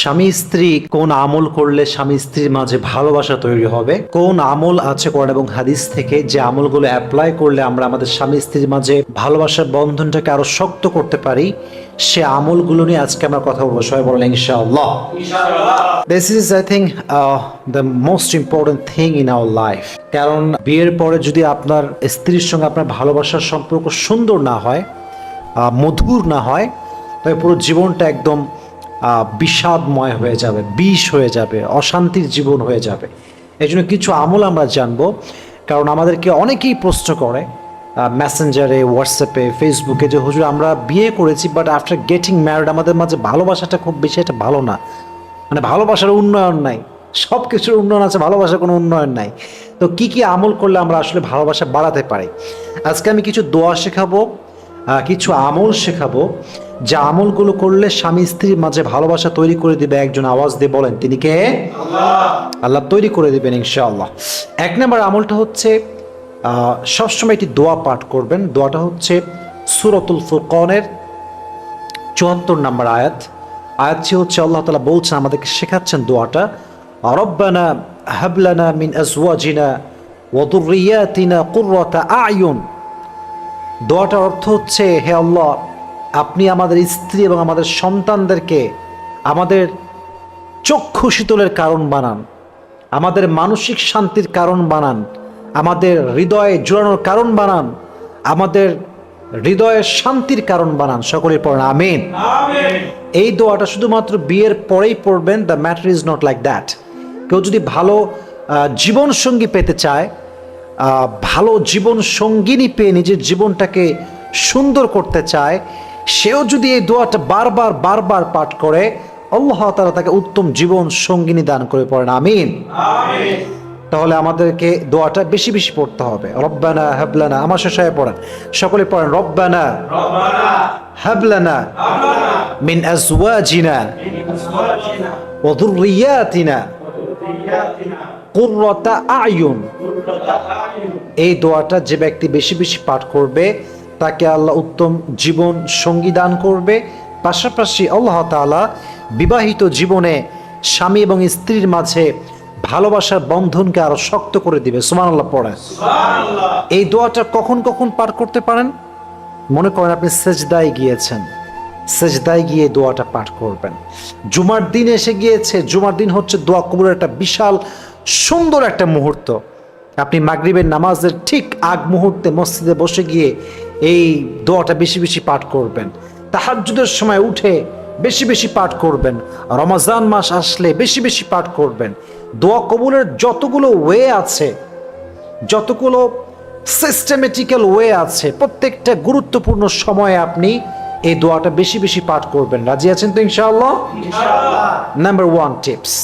স্বামী স্ত্রী কোন আমল করলে স্বামী স্ত্রীর মাঝে ভালোবাসা তৈরি হবে? কোন আমল আছে কোরআন এবং হাদিস থেকে যে আমলগুলো অ্যাপ্লাই করলে আমরা আমাদের স্বামী স্ত্রীর মাঝে ভালোবাসার বন্ধনটাকে আরও শক্ত করতে পারি? সে আমলগুলো নিয়ে আজকে আমরা কথা বলব। সবাই বলেন ইনশাআল্লাহ। This is I think the most important thing in our life কারণ বিয়ের পরে যদি আপনার স্ত্রীর সঙ্গে আপনার ভালোবাসার সম্পর্ক সুন্দর না হয় মধুর না হয় তবে পুরো জীবনটা একদম বিষাদময় হয়ে যাবে, বিষ হয়ে যাবে, অশান্তির জীবন হয়ে যাবে। এই জন্য কিছু আমল আমরা জানব, কারণ আমাদেরকে অনেকেই প্রশ্ন করে মেসেঞ্জারে হোয়াটসঅ্যাপে ফেসবুকে যে, হুজুর, আমরা বিয়ে করেছি বাট আফটার গেটিং ম্যারিড আমাদের মাঝে ভালোবাসাটা খুব বেশি একটা ভালো না। মানে ভালোবাসার উন্নয়ন নাই সব কিছুর উন্নয়ন আছে, ভালোবাসার কোনো উন্নয়ন নাই। তো কি কি আমল করলে আমরা আসলে ভালোবাসা বাড়াতে পারি? আজকে আমি কিছু দোয়া শেখাবো কিছু আমল শেখাবো যে আমলগুলো করলে স্বামী স্ত্রীর মাঝে ভালোবাসা তৈরি করে দিবে একজন আওয়াজ দিয়ে বলেন তিনি কে? আল্লাহ। তৈরি করে দিবেন ইনশাআল্লাহ। এক নম্বর আমলটা হচ্ছে সবসময় একটি দোয়া পাঠ করবেন। দোয়াটা হচ্ছে সুরতুল ফুরকনের চুয়াত্তর নম্বর আয়াত। আয়াতটি হচ্ছে আল্লাহ তালা বলছেন আমাদেরকে শেখাচ্ছেন দোয়াটা। রব্বানা হাবলানা মিন আজওয়াজিনা ওয়াদুরিয়াতিনা কুররাতা আয়ুন। দোয়াটার অর্থ হচ্ছে হে আল্লাহ আপনি আমাদের স্ত্রী এবং আমাদের সন্তানদেরকে আমাদের চক্ষু শীতলের কারণ বানান আমাদের মানসিক শান্তির কারণ বানান আমাদের হৃদয়ে জোড়ানোর কারণ বানান আমাদের হৃদয়ের শান্তির কারণ বানান। সকলের পড়েন আমিন। এই দোয়াটা শুধুমাত্র বিয়ের পরেই পড়বেন the matter is not like that. কেউ যদি ভালো জীবন সঙ্গী পেতে চায় ভালো জীবন সঙ্গিনী পেয়ে নিজের জীবনটাকে সুন্দর করতে চায় সেও যদি এই দোয়াটা বারবার বারবার পাঠ করে আল্লাহ তারা তাকে উত্তম জীবন সঙ্গিনী দান করে পড়েন। আমিন। তাহলে আমাদেরকে দোয়াটা বেশি বেশি পড়তে হবে। রব্বানা হাবলানা আমার শেষায় পড়েন। সকলে পড়েন রব্বানা হাবলানা মিন আজওয়াজিনা ওয়া যুররিয়াতিনা কুররাতা আয়ুন। এই দোয়াটা যে ব্যক্তি বেশি বেশি পাঠ করবে তাকে আল্লাহ উত্তম জীবন সঙ্গী দান করবে। পাশাপাশি আল্লাহ তাআলা বিবাহিত জীবনে স্বামী এবং স্ত্রীর মাঝে ভালোবাসার বন্ধনকে আরও শক্ত করে দিবে। সুমান আল্লাহ পড়ে এই দোয়াটা কখন কখন পাঠ করতে পারেন? মনে করেন আপনি সেজদায় গিয়েছেন। সেজদায় গিয়ে দোয়াটা পাঠ করবেন। জুমার দিন এসে গিয়েছে। জুমার দিন হচ্ছে দোয়া কবুলের একটা বিশাল সুন্দর একটা মুহূর্ত। আপনি মাগরিবের নামাজের ঠিক আগ মুহূর্তে মসজিদে বসে গিয়ে এই দোয়াটা বেশি বেশি পাঠ করবেন। তাহাজ্জুদের সময় উঠে বেশি বেশি পাঠ করবেন। রমাজান মাস আসলে বেশি বেশি পাঠ করবেন। দোয়া কবুলের যতগুলো ওয়ে আছে যতগুলো সিস্টেমেটিক্যাল ওয়ে আছে প্রত্যেকটা গুরুত্বপূর্ণ সময়ে আপনি এই দোয়াটা বেশি বেশি পাঠ করবেন। রাজি আছেন তো ইনশাআল্লাহ? Number one tips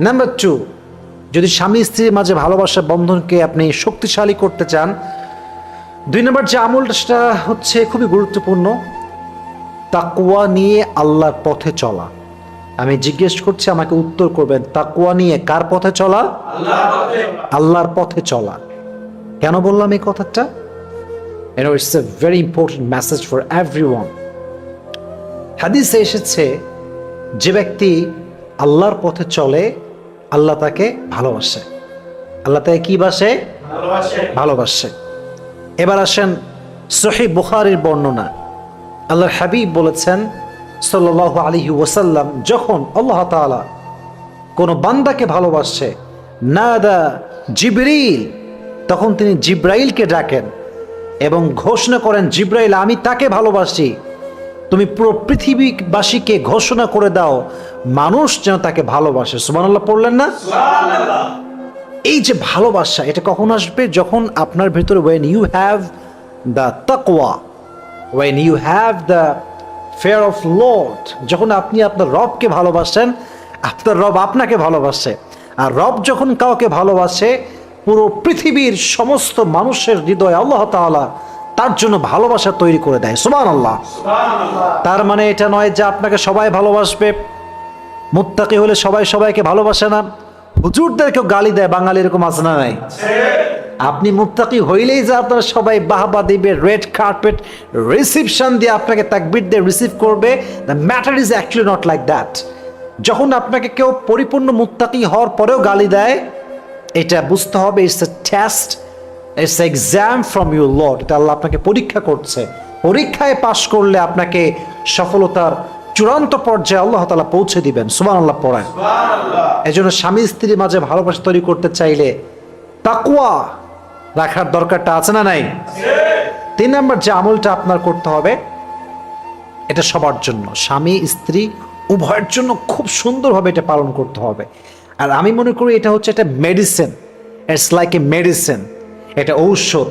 number two যদি স্বামী স্ত্রীর মাঝে ভালোবাসার বন্ধনকে আপনি শক্তিশালী করতে চান দুই নম্বর যে আমলটা হচ্ছে খুবই গুরুত্বপূর্ণ। তাকুয়া নিয়ে আল্লাহর পথে চলা। আমি জিজ্ঞেস করছি আমাকে উত্তর করবেন তাকুয়া নিয়ে কার পথে চলা? আল্লাহর পথে চলা। কেন বললাম এই কথাটা? Know, it's a very important message for everyone. হাদিসে এসেছে যে ব্যক্তি আল্লাহর পথে চলে আল্লাহ তাকে ভালোবাসে। আল্লাহ তাকে কি বাসে? ভালোবাসে। এবার আসেন সহি বুখারির বর্ণনা। আল্লাহর হাবিব বলেছেন সাল্লাহ আলহি ওসাল্লাম যখন আল্লাহ তাআলা কোনো বান্দাকে ভালোবাসছে না দা জিবরিল, তখন তিনি জিব্রাইলকে ডাকেন এবং ঘোষণা করেন, জিব্রাইল, আমি তাকে ভালোবাসি। তুমি পুরো পৃথিবীবাসীকে ঘোষণা করে দাও, মানুষ যেন তাকে ভালোবাসে। সুবহানাল্লাহ পড়লেন না? এই যে ভালোবাসা এটা কখন আসবে? যখন আপনার ভেতরে ওয়েন ইউ হ্যাভ দ্য তাকওয়া when you have the fear of Lord যখন আপনি আপনার রবকে ভালোবাসেন আপনার রব আপনাকে ভালোবাসে। আর রব যখন কাউকে ভালোবাসে পুরো পৃথিবীর সমস্ত মানুষের হৃদয়ে আল্লাহ তাআলা তার জন্য ভালোবাসা তৈরি করে দেয়। সুমান আল্লাহ তার মানে এটা নয় যে আপনাকে সবাই ভালোবাসবে। মুত্তাকি হলে সবাই সবাইকে ভালোবাসে না। হুজুরদেরকেও গালি দেয়, বাঙালি এরকম আছে না নাই? আপনি মুত্তাকি হইলেই যে আপনারা সবাই বাহবা দিবে, রেড কার্পেট রিসিপশন দিয়ে আপনাকে তাকবির দিয়ে রিসিভ করবে the matter is actually not like that যখন আপনাকে কেউ পরিপূর্ণ মুত্তাকি হওয়ার পরেও গালি দেয়, এটা বুঝতে হবে it's a test it's exam from your Lord এটা আল্লাহ আপনাকে পরীক্ষা করছে। পরীক্ষায় পাশ করলে আপনাকে সফলতার চূড়ান্ত পর্যায়ে আল্লাহ তালা পৌঁছে দিবেন। সুমান আল্লাহ পড়ায় এই জন্য স্বামী স্ত্রীর মাঝে ভালোবাসা তৈরি করতে চাইলে তাকুয়া রাখার দরকারটা আছে না নাই? তিন নম্বর যে আমলটা আপনার করতে হবে এটা সবার জন্য। স্বামী স্ত্রী উভয়ের জন্য খুব সুন্দরভাবে এটা পালন করতে হবে। আর আমি মনে করি এটা হচ্ছে একটা medicine it's like a medicine এটা ঔষধ।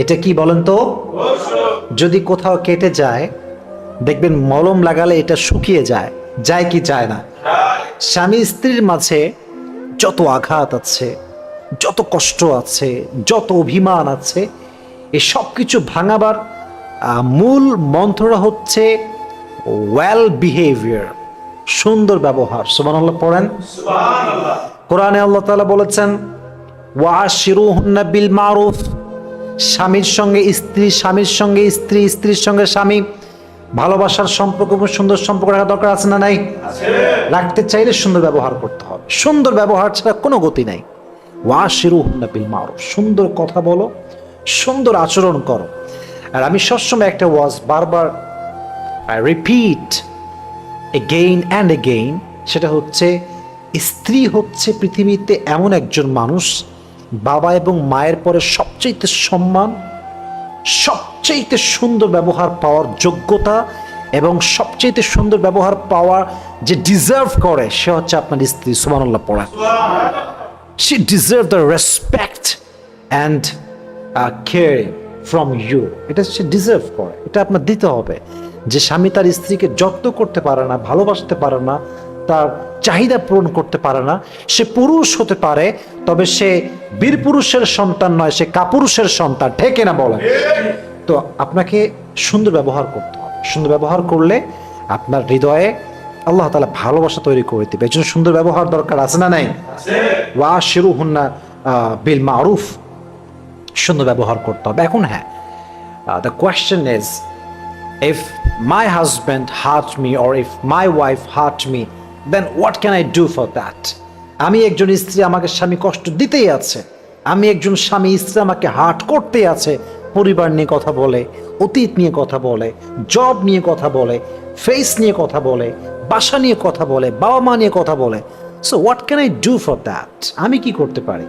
এটা কি বলেন তো? যদি কোথাও কেটে যায় দেখবেন মলম লাগালে এটা শুকিয়ে যায় যায় কি যায় না। স্বামী স্ত্রীর মাঝে যত আঘাত আছে যত কষ্ট আছে যত অভিমান আছে এ সব কিছু ভাঙাবার মূল মন্ত্রটা হচ্ছে ওয়েল বিহেভিয়ার সুন্দর ব্যবহার। সুমান আল্লাহ পড়েন কোরআনে আল্লাহ তালা বলেছেন ওয়াশিরুহুন্না বিল মারুফ স্বামীর সঙ্গে স্ত্রী স্বামীর সঙ্গে স্ত্রী স্ত্রীর সঙ্গে স্বামী। ভালোবাসার সম্পর্ক সুন্দর সম্পর্ক রাখা দরকার আছে না নাই? রাখতে চাইলে সুন্দর ব্যবহার করতে হবে। সুন্দর ব্যবহার ছাড়া কোনো গতি নাই। ওয়াশিরুহুন্না বিল মারুফ সুন্দর কথা বলো সুন্দর আচরণ করো। আর আমি সবসময় একটা ওয়াজ বারবার I repeat again and again সেটা হচ্ছে স্ত্রী হচ্ছে পৃথিবীতে এমন একজন মানুষ বাবা এবং মায়ের পরে সবচেয়ে সম্মান সবচেয়ে সুন্দর ব্যবহার পাওয়ার যোগ্যতা এবং সবচেয়ে সুন্দর ব্যবহার পাওয়ার যে ডিজার্ভ করে, সে হচ্ছে আপনার স্ত্রী সুমানুল্লাহ পড়া। She deserve the respect and care from you এটা সে ডিজার্ভ করে। এটা আপনার দিতে হবে। যে স্বামী তার স্ত্রীকে যত্ন করতে পারে না, ভালোবাসতে পারে না তার চাহিদা পূরণ করতে পারে না। সে পুরুষ হতে পারে, তবে সে বীর পুরুষের সন্তান নয়, সে কাপুরুষের সন্তান। ঠেকে না বলে তো আপনাকে সুন্দর ব্যবহার করতে হবে। সুন্দর ব্যবহার করলে আপনার হৃদয়ে আল্লাহ তালা ভালোবাসা তৈরি করে দেবে। এই সুন্দর ব্যবহার দরকার আছে না নাই? ওয়া শিরু হুন্না বিল মারুফ। সুন্দর ব্যবহার করতে হবে। এখন হ্যাঁ the question is if my husband hurt me or if my wife hurt me then what can I do for that আমি একজন স্ত্রী আমাকে স্বামী কষ্ট দিতেই আছে। আমি একজন স্বামী স্ত্রী আমাকে হার্ট করতে আছে। পরিবার নিয়ে কথা বলে, অতীত নিয়ে কথা বলে জব নিয়ে কথা বলে ফেস নিয়ে কথা বলে, বাসা নিয়ে কথা বলে, বাবা মা নিয়ে কথা বলে। So what can I do for that আমি কি করতে পারি?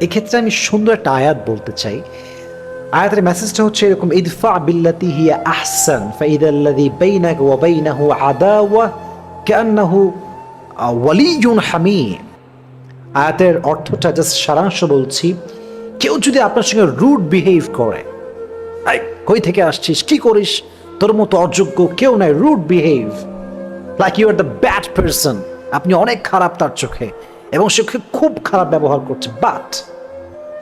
এক্ষেত্রে আমি সুন্দর একটা আয়াত বলতে চাই। আয়াতের মেসেজটা হচ্ছে এরকম, ইদফা বিল্লাতি হিয়া আহসান, ফাইদাল্লাযী বাইনাকা ওয়া বাইনাহু আদাওয়া কান্নাহু ওয়ালিয়ুন হামিম আয়াতের অর্থটা জাস্ট সারাংশ বলছি, কেউ যদি আপনার সঙ্গে রুড বিহেভ করে কই থেকে আসছিস? কি করিস? তোর মতো অযোগ্য কেউ নাই rude behave like you are the bad person আপনি অনেক খারাপ তার চোখে, এবং সে খুব খারাপ ব্যবহার করছে। বাট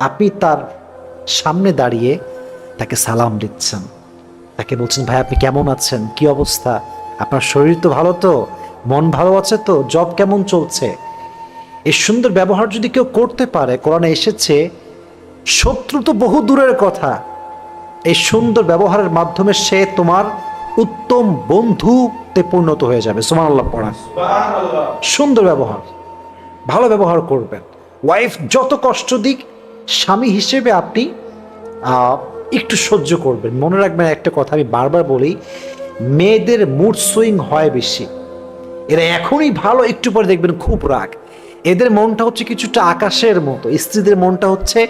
আপনি তার সামনে দাঁড়িয়ে তাকে সালাম দিচ্ছেন। তাকে বলছেন, ভাই, আপনি কেমন আছেন? কি অবস্থা? আপনার শরীর তো ভালো তো? মন ভালো আছে তো? জব কেমন চলছে? এই সুন্দর ব্যবহার যদি কেউ করতে পারে কোরআনে এসেছে শত্রু তো বহু দূরের কথা। এই সুন্দর ব্যবহারের মাধ্যমে সে তোমার উত্তম বন্ধুতে পরিণত হয়ে যাবে। সুমান আল্লাহ পড়া সুন্দর ব্যবহার। ভালো ব্যবহার করবেন। ওয়াইফ যত কষ্ট দিক স্বামী হিসেবে আপনি একটু সহ্য করবেন। মনে রাখবেন একটা কথা আমি বারবার বলি মেয়েদের মুড সুইং হয় বেশি। এরা এখনই ভালো, একটু পরে দেখবেন খুব রাগ। এদের মনটা হচ্ছে কিছুটা আকাশের মতো, স্ত্রীদের মনটা হচ্ছে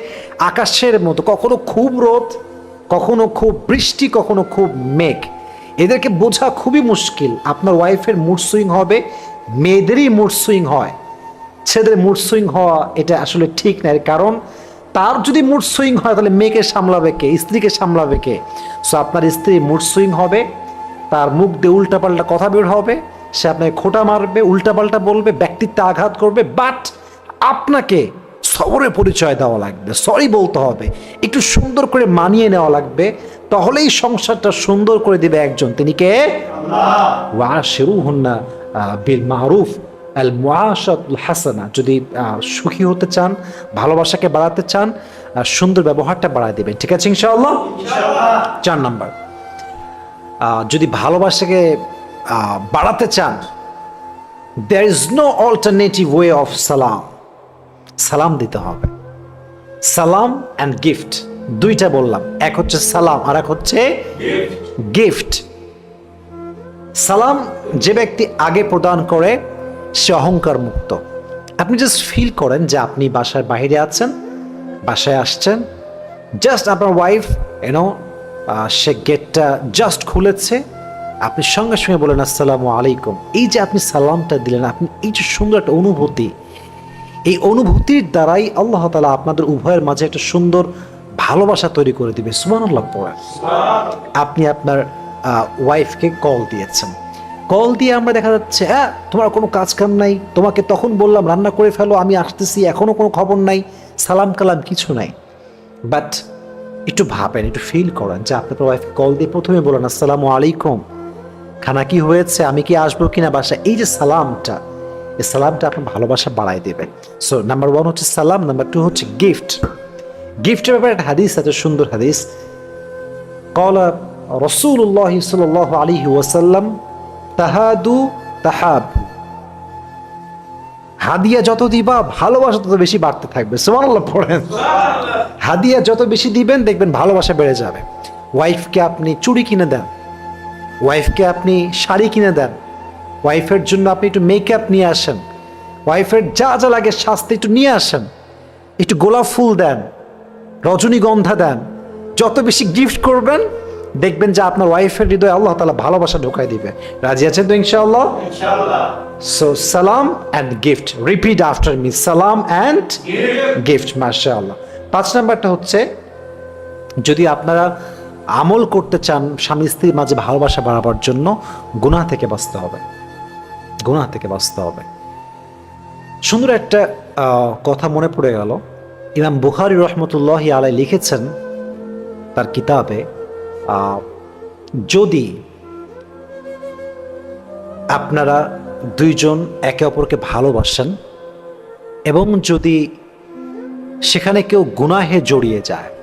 আকাশের মতো। কখনো খুব রোদ, কখনো খুব বৃষ্টি, কখনো খুব মেঘ। এদেরকে বোঝা খুবই মুশকিল। আপনার ওয়াইফের মুড সুইং হবে, মেয়েদেরই মুড সুইং হয়। ছেলেদের মুড সুইং হওয়া এটা আসলে ঠিক না, এর কারণ তার যদি মুড সুইং হয়, তাহলে মেয়েকে সামলাবে কে? স্ত্রীকে সামলাবে কে? সো আপনার স্ত্রী মুড সুইং হবে, তার মুখ দিয়ে উল্টাপাল্টা কথা বের হবে সে আপনাকে খোটা মারবে উল্টাপাল্টা বলবে ব্যক্তিত্বে আঘাত করবে বাট আপনাকে সবরে পরিচয় দেওয়া লাগবে সরি বলতে হবে। একটু সুন্দর করে মানিয়ে নেওয়া লাগবে তাহলেই সংসারটা সুন্দর করে দিবে একজন। তিনি কে? ওয়া শেরু হন্না বিল মারুফ আল মুআশাতুল হাসানা। যদি সুখী হতে চান ভালোবাসাকে বাড়াতে চান সুন্দর ব্যবহারটা বাড়ায় দেবেন। ঠিক আছে ইনশাআল্লাহ? চার নাম্বার। যদি ভালোবাসাকে বাড়াতে চান there is no alternative way of সালাম। সালাম দিতে হবে। সালাম অ্যান্ড গিফট দুইটা বললাম। এক হচ্ছে সালাম, আর এক হচ্ছে গিফট সালাম যে ব্যক্তি আগে প্রদান করে, সে অহংকার মুক্ত। আপনি জাস্ট ফিল করেন যে আপনি বাসার বাইরে আছেন, বাসায় আসছেন। জাস্ট আপনার ওয়াইফ এনো সে গেটটা জাস্ট খুলেছে। আপনি সঙ্গে সঙ্গে বলেন আসসালামু আলাইকুম। এই যে আপনি সালামটা দিলেন আপনি এই যে সুন্দর একটা অনুভূতি এই অনুভূতির দ্বারাই আল্লাহ তালা আপনাদের উভয়ের মাঝে একটা সুন্দর ভালোবাসা তৈরি করে দিবে। সুমান আল্লাহ পড়া আপনি আপনার ওয়াইফকে কল দিয়েছেন। কল দিয়ে আমরা দেখা যাচ্ছে হ্যাঁ তোমার কোনো কাজ কাম নাই? তোমাকে তখন বললাম রান্না করে ফেলো আমি আসতেছি এখনও কোনো খবর নাই সালাম কালাম কিছু নাই। বাট একটু ভাবেন একটু ফিল করেন যে আপনার ওয়াইফ কল দিয়ে প্রথমে বলেন আসসালামু আলাইকুম। খানা কি হয়েছে আমি কি আসব কিনা বাসা এই যে সালামটা এই সালামটা আপনার ভালোবাসা বাড়ায় দেবে। সো নাম্বার ওয়ান হচ্ছে সালাম নাম্বার টু হচ্ছে গিফট গিফটের ব্যাপারে একটা হাদিস আছে সুন্দর হাদিস। কলা রসুল্লাহ সাল আলী ওয়াসাল্লাম তাহাদু তাহাব। হাদিয়া যত দিবা ভালোবাসা তত বেশি বাড়তে থাকবে। সোমানাল্লাহ পড়েন। হাদিয়া যত বেশি দিবেন দেখবেন ভালোবাসা বেড়ে যাবে। ওয়াইফকে আপনি চুড়ি কিনে দেন ওয়াইফকে আপনি শাড়ি কিনে দেন। ওয়াইফের জন্য আপনি একটু মেকআপ নিয়ে আসেন। ওয়াইফের যা যা লাগে শাস্তি একটু নিয়ে আসেন। একটু গোলাপ ফুল দেন রজনীগন্ধা দেন। যত বেশি গিফট করবেন দেখবেন যে আপনার ওয়াইফের হৃদয়ে আল্লাহ তালা ভালোবাসা ঢোকাই দিবে। রাজি আছেন তো ইনশাআল্লাহ? সো সালাম and gift repeat after me সালাম অ্যান্ড গিফট মাশাআল্লাহ। পাঁচ নাম্বারটা হচ্ছে যদি আপনারা আমল করতে চান স্বামী স্ত্রীর মাঝে ভালোবাসা বাড়াবার জন্য গুনাহ থেকে বাঁচতে হবে। গুনাহ থেকে বাঁচতে হবে। সুন্দর একটা কথা মনে পড়ে গেল। ইমাম বুখারি রহমতুল্লাহ আলাই লিখেছেন তার কিতাবে যদি আপনারা দুইজন একে অপরকে ভালোবাসেন এবং যদি সেখানে কেউ গুনাহে জড়িয়ে যায়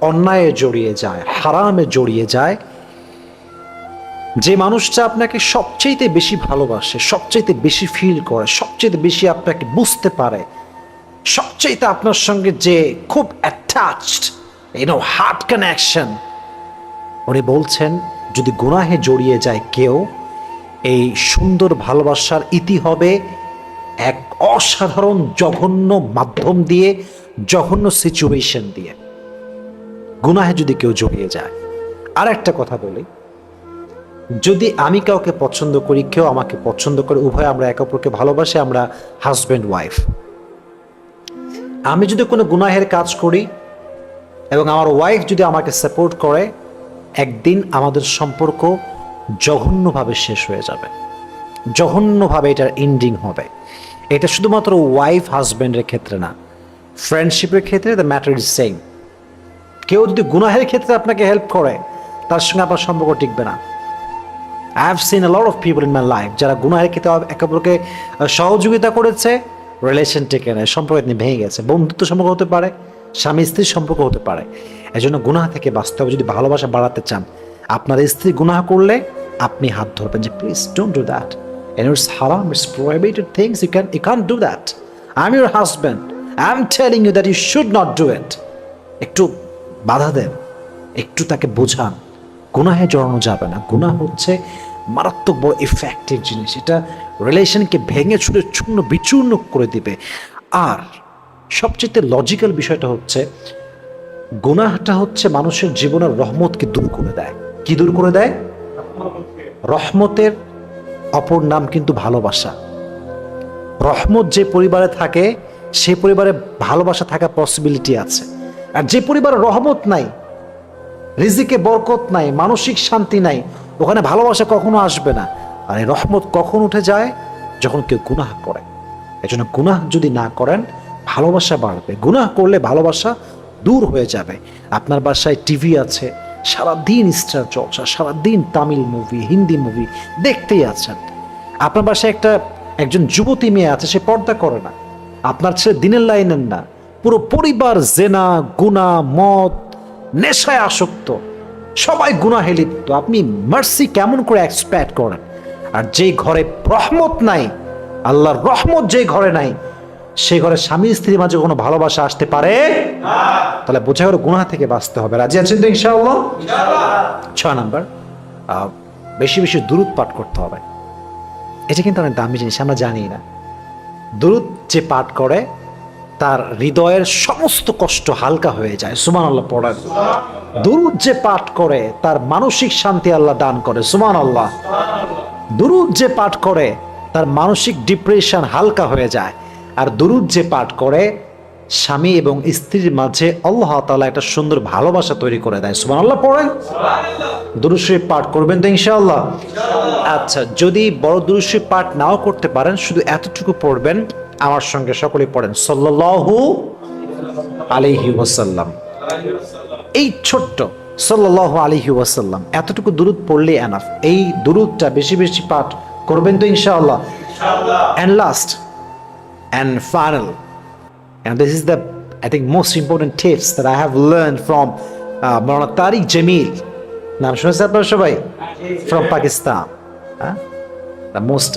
অন্যায়ে জড়িয়ে যায়, হারামে জড়িয়ে যায়। যে মানুষটা আপনাকে সবচেয়ে বেশি ভালোবাসে সবচেয়ে বেশি ফিল করে সবচেয়ে বেশি আপনাকে বুঝতে পারে সবচেয়ে আপনার সঙ্গে যে খুব অ্যাটাচড ইউনো হার্ট কানেকশন উনি বলছেন, যদি গুনাহে জড়িয়ে যায় কেউ, এই সুন্দর ভালোবাসার ইতি হবে এক অসাধারণ, জঘন্য মাধ্যম দিয়ে, জঘন্য সিচুয়েশন দিয়ে। গুনাহে যদি কেউ জড়িয়ে যায়। আর একটা কথা বলি। যদি আমি কাউকে পছন্দ করি, কেউ আমাকে পছন্দ করে, উভয় আমরা একে অপরকে ভালোবাসি, আমরা হাজব্যান্ড ওয়াইফ আমি যদি কোনো গুনাহের কাজ করি এবং আমার ওয়াইফ যদি আমাকে সাপোর্ট করে, একদিন আমাদের সম্পর্ক জঘন্যভাবে শেষ হয়ে যাবে। জঘন্যভাবে এটার এন্ডিং হবে। এটা শুধুমাত্র ওয়াইফ হাজব্যান্ডের ক্ষেত্রে না। ফ্রেন্ডশিপের ক্ষেত্রে দ্য ম্যাটার ইজ সেম কেউ যদি গুনাহের ক্ষেত্রে আপনাকে হেল্প করে তার সঙ্গে আপনার সম্পর্ক টিকবে না I have seen a lot of people in my life যারা গুনাহের ক্ষেত্রে একে অপরকে সহযোগিতা করেছে রিলেশন টেকে নেয় সম্পর্ক ভেঙে গেছে বন্ধুত্ব সম্পর্ক হতে পারে স্বামী স্ত্রীর সম্পর্ক হতে পারে এই জন্য গুনাহ থেকে বাঁচতে হবে যদি ভালোবাসা বাড়াতে চান আপনার স্ত্রী গুনাহ করলে আপনি হাত ধরবেন যে please don't do that and it's haram, it's prohibited things. You can you can't do that. I'm your husband. I'm telling you that you should not do it. একটু বাধা দেন। একটু তাকে বোঝান। গুনাহে জড়ানো যাবে না। গুনাহ হচ্ছে মারাত্মক বড় ইফেক্টিভ জিনিস। এটা রিলেশনকে ভেঙে ছুড়ে চূর্ণ বিচূর্ণ করে দিবে। আর সবচেয়ে লজিক্যাল বিষয়টা হচ্ছে, গুনাহটা হচ্ছে মানুষের জীবনের রহমতকে দূর করে দেয়। কি দূর করে দেয়? রহমতের অপর নাম কিন্তু ভালোবাসা। রহমত যে পরিবারে থাকে, সে পরিবারে ভালোবাসা থাকার পসিবিলিটি আছে। আর যে পরিবারে রহমত নাই, রিজিকে বরকত নাই, মানসিক শান্তি নাই, ওখানে ভালোবাসা কখনো আসবে না। আর এই রহমত কখন উঠে যায়? যখন কেউ গুনাহ করে। এজন্য গুনাহ যদি না করেন, ভালোবাসা বাড়বে। গুনাহ করলে ভালোবাসা দূর হয়ে যাবে। আপনার বাসায় টিভি আছে, সারাদিন স্টার চর্চা সারাদিন তামিল মুভি হিন্দি মুভি দেখতেই আছেন। আপনার বাসায় একটা, একজন যুবতী মেয়ে আছে, সে পর্দা করে না। আপনার ছেলে দিনের লাইনের না। পুরো পরিবার জেনা গুনা মদ নেশায় আসক্ত। সবাই গুনাহে লিপ্ত। আপনি মার্সি কেমন করে এক্সপেক্ট করেন? আর যে ঘরে রহমত নাই আল্লাহর রহমত যে ঘরে নাই সেই ঘরে স্বামী স্ত্রীর মাঝে কোনো ভালোবাসা আসতে পারে? তাহলে বোঝা গেল গুনাহ থেকে বাঁচতে হবে। রাজি আছেন তো ইনশাআল্লাহ? ছয় নাম্বার আহ, বেশি বেশি দূরত পাঠ করতে হবে। এটা কিন্তু অনেক দামি জিনিস আমরা জানি না। দূরত যে পাঠ করে তার হৃদয়ের সমস্ত কষ্ট হালকা হয়ে যায়। সুমান আল্লাহ পড়েন। দুরুদ যে পাঠ করে, তার মানসিক শান্তি আল্লাহ দান করে। সুমান আল্লাহ দুরুদ যে পাঠ করে, তার মানসিক ডিপ্রেশন হালকা হয়ে যায়। আর দুরুদ যে পাঠ করে, স্বামী এবং স্ত্রীর মাঝে আল্লাহ তাআলা একটা সুন্দর ভালোবাসা তৈরি করে দেয়। সুমান আল্লাহ পড়েন দুরুশরীফ পাঠ করবেন তো ইনশাআল্লাহ? আচ্ছা যদি বড় দুরুশরীফ পাঠ নাও করতে পারেন, শুধু এতটুকু পড়বেন আমার সঙ্গে সকলেই পড়েন। সল্লু আলিহি ওসাল্লাম এই ছোট্ট সল্লাহ আলিহি ওসাল্লাম এতটুকু দূরত পড়লে এনাফ এই দূরতটা বেশি বেশি পাঠ করবেন তো ইনশাআল্লাহ। And last and final and this is the I think most important tips that I have learn from Maulana Tariq Jameel নাম শুনেছে আপনারা সবাই? ফ্রম পাকিস্তান হ্যাঁ? দ্য হ্যাঁ? Most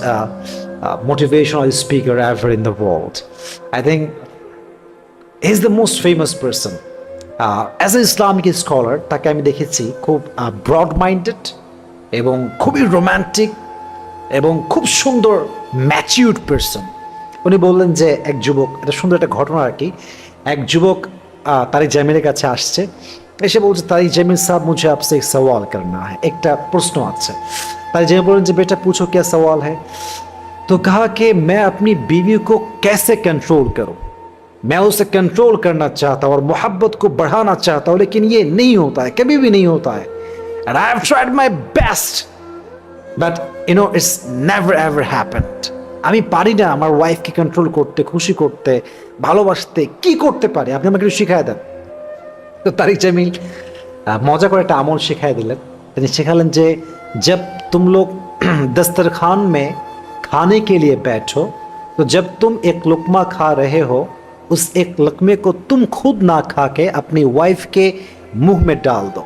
Uh, motivational speaker ever in the world. I think he's the most famous person. As a Islamic scholar তাকে আমি দেখেছি খুব uh, ব্রড মাইন্ডেড এবং খুবই রোম্যান্টিক এবং খুব সুন্দর ম্যাচিউড পার্সন উনি বললেন যে এক যুবক, এটা সুন্দর একটা ঘটনা আর কি, এক যুবক তারি জামিনের কাছে আসছে। এসে বলছে তারি জামিন সাহেব, মুঝে আপসে সওয়াল করনা একটা প্রশ্ন আছে। তাই জামিন বলেন যে, বেটা, পুছো কে সওয়াল হ্যাঁ तो कहा कि मैं अपनी बीवी को कैसे कंट्रोल करूं मैं उसे कंट्रोल करना चाहता हूं और मोहब्बत को बढ़ाना चाहता हूं लेकिन ये नहीं होता है कभी भी नहीं होता है and I have tried my best but you know it's never ever happened আমি পারি না আমার ওয়াইফকে কন্ট্রোল করতে খুশি করতে ভালোবাসতে কি করতে পারি আপনি আমাকে একটু শিখাই দেন তো তারিক জামিল আহ, মজা করে একটা আমল শিখাই দিলেন তিনি শেখালেন যে जब तुम लोग दस्तरखान में खाने के लिए बैठो तो जब तुम एक लुकमा खा रहे हो उस एक लकमे को तुम खुद ना खा के अपनी वाइफ के मुंह में डाल दो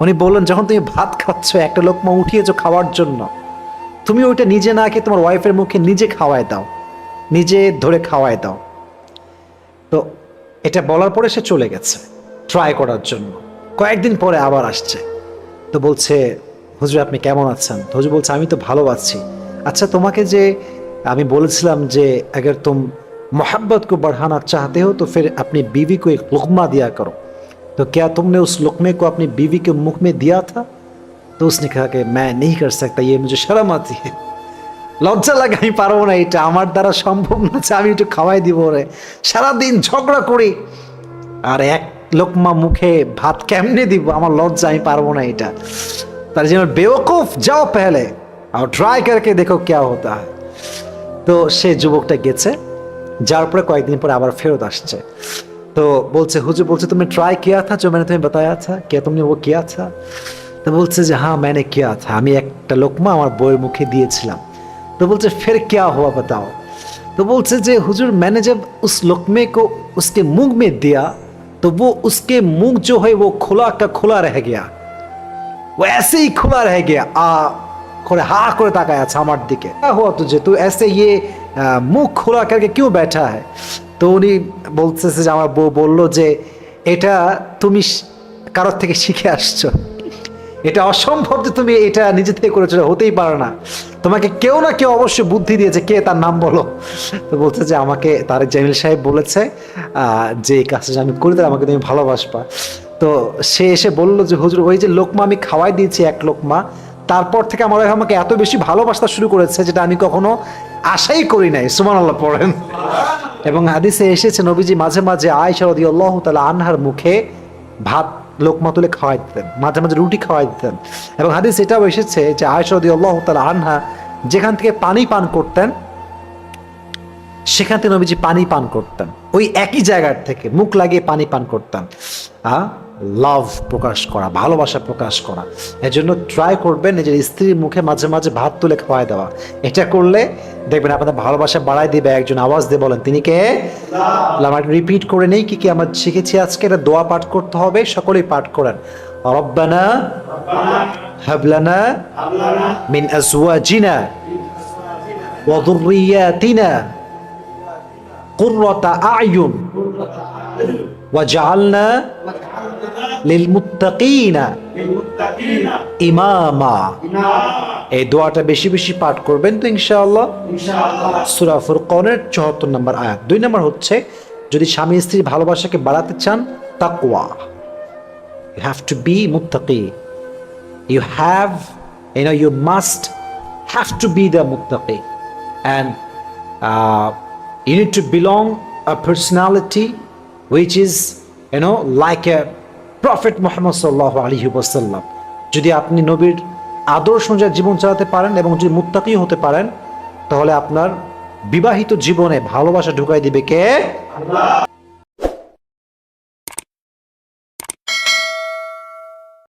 উনি বললেন যখন তুমি ভাত খাচ্ছ একটা লোকমা উঠিয়েছো খাওয়ার জন্য তুমি ওইটা নিজে না খেয়ে তোমার ওয়াইফের মুখে নিজে খাওয়ায় দাও নিজে ধরে খাওয়ায় দাও তো এটা বলার পরে সে চলে গেছে ট্রাই করার জন্য কয়েকদিন পরে আবার আসছে তো বলছে হুজুর আপনি কেমন আছেন তো হুজুর বলছে আমি তো ভালো আছি আচ্ছা তোমাকে যে আমি বলেছিলাম যে अगर तुम मोहब्बत को बढ़ाना चाहते हो तो फिर अपनी बीवी को एक लुकमा दिया करो तो क्या तुमने उस लुकमे को अपनी बीवी के मुख में दिया था तो उसने कहा कि मैं नहीं कर सकता ये मुझे शर्म आती है লজ্জা লাগে আমি পারবো না এটা আমার দ্বারা সম্ভব না যে আমি একটু খাওয়াই দিব রে সারাদিন ঝগড়া করি আর এক লোকমা মুখে ভাত কেমনে দিব আমার লজ্জা আমি পারবো না এটা তার জন্য বেওকুফ যাও পেহলে আর ট্রাই করকে দেখো কেয়া হতা হয় তো সে যুবকটা গেছে যার পরে কয়েকদিন পরে আবার ফেরত আসছে तो बोलते हुजूर बोलते तुमने ट्राई किया था जो मैंने तुम्हें बताया था क्या तुमने वो किया था तो बोलते যে हाँ मैंने किया था আমি একটা লোকমা আমার বইয়ের মুখে দিয়েছিলাম तो बोलते फिर क्या हुआ बताओ तो बोलते जे हुजूर मैंने जब उस लुकमे को उसके मुंह में दिया तो वो उसके मुंह जो है वो खुला का खुला रह गया वो ऐसे ही खुला रह गया आ করে হা করে তাকায় আছে আমার দিকে। হতো যে, তুই এসে ইয়ে মুখ খোলা কালকে কেউ ব্যাঠা হয় তো উনি বলতেছে যে, আমার বউ বলল যে, এটা তুমি কারোর থেকে শিখে আসছো। এটা অসম্ভব যে তুমি এটা নিজে থেকে করেছ হতেই পারে না। তোমাকে কেউ না কেউ অবশ্যই বুদ্ধি দিয়েছে, কে তার নাম বলো? তো বলছে যে, আমাকে তার জামিল সাহেব বলেছে যে এই কাজটা আমি করি, তাহলে আমাকে তুমি ভালোবাসবা। তো সে এসে বলল যে, হুজুর, ওই যে লোকমা আমি খাওয়াই দিয়েছি এক লোকমা তারপর থেকে আমার আমাকে এত বেশি ভালোবাসতে শুরু করেছে যেটা আমি কখনো আশাই করি নাই। সুমান আল্লাহ পড়েন। এবং হাদিসে এসেছে, নবীজি মাঝে মাঝে আয়সা রদি আল্লাহ তালা আনহার মুখে ভাত লোকমা তুলে খাওয়াই দিতেন, মাঝে মাঝে রুটি খাওয়াই দিতেন। এবং হাদিস এটাও এসেছে যে আয়সা রদি আল্লাহ তালা আনহা যেখান থেকে পানি পান করতেন, সেখান থেকে নবীজি পানি পান করতেন। ওই একই জায়গার থেকে মুখ লাগিয়ে পানি পান করতেন। লাভ প্রকাশ করা ভালোবাসা প্রকাশ করা এজন্য ট্রাই করবেন নিজের স্ত্রীর মুখে মাঝে মাঝে ভাত তুলে খাওয়াই দেওয়া এটা করলে দেখবেন আপনাদের ভালোবাসা বাড়াই দিবে একজন আওয়াজ দিয়ে বলেন তিনি কে আমার রিপিট করে নেই কি কি আমরা শিখেছি আজকে এটা দোয়া পাঠ করতে হবে সকলেই পাঠ করেন রব্বানা হাবলানা মিন আজওয়াজিনা وذرياتنا قرة أعين وجعلنا এই দোয়াটা বেশি বেশি পাঠ করবেন তো ইনশাআল্লাহ। সুরা নম্বর আয়াত। দুই নম্বর হচ্ছে যদি স্বামী স্ত্রীর ভালোবাসাকে বাড়াতে চান তাকওয়া। ইউ হ্যাভ টু বি মুত্তাকি। You have you must have to be the muttaqi and uh, you need to belong a personality which is you know like a prophet Muhammad সাল্লাহ আলী ওয়াসাল্লাম যদি আপনি নবীর আদর্শ অনুযায়ী জীবন চালাতে পারেন এবং যদি মুত্তাকি হতে পারেন, তাহলে আপনার বিবাহিত জীবনে ভালোবাসা ঢুকাই দিবে কে?